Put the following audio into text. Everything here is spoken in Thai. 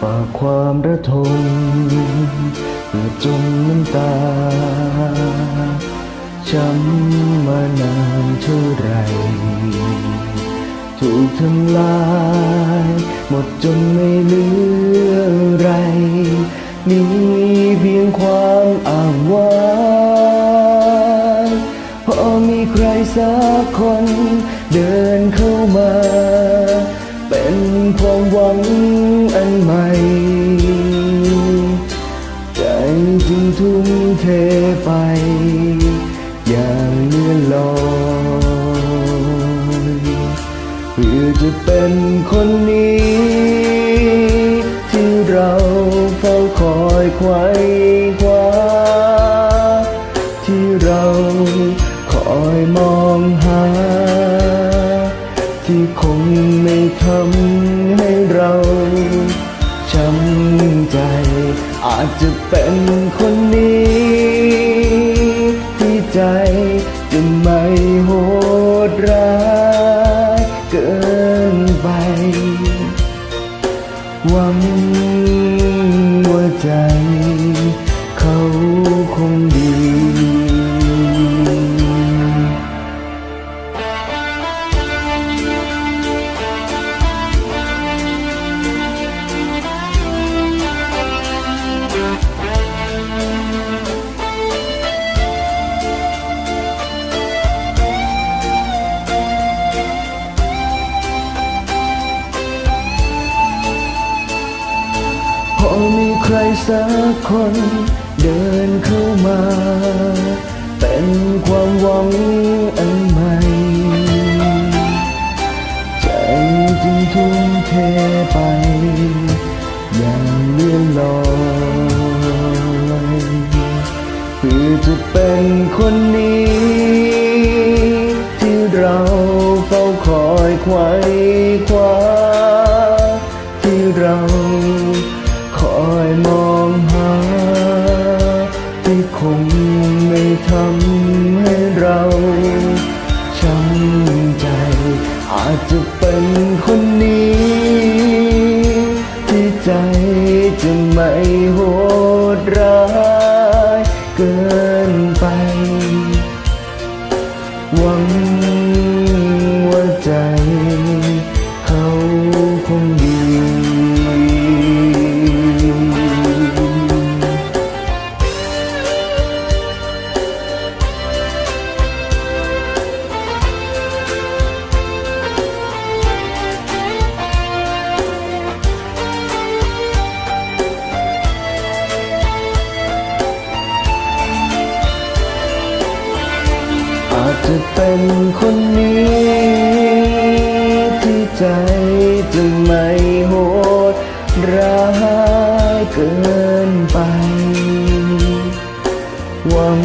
ฝากความระทมเพื่อจมน้ำตาช้ำมานานเท่าไร ถูกทำลาย หมดจนไม่เหลืออะไร มีเพียงความอ้างว้างพอมีใครสักคนเดินเข้ามา งอันใหม่ ใจจึงทุ่มเทไป อย่างเลื่อนลอยเพื่อจะเป็นคนนี้ ที่เราเฝ้าคอยไขว้ เป็นคนนี้ ที่ใจจะไม่โหดร้ายเกินไปหวังว่าใจ สักคนเดินเข้ามา เป็นความหวังอันใหม่ใจจึงทุ่มเทไปอย่างเลื่อนลอยเพื่อจะเป็นคน จะเป็นคนนี้ ที่ใจจะไม่โหดร้ายเกินไป หวัง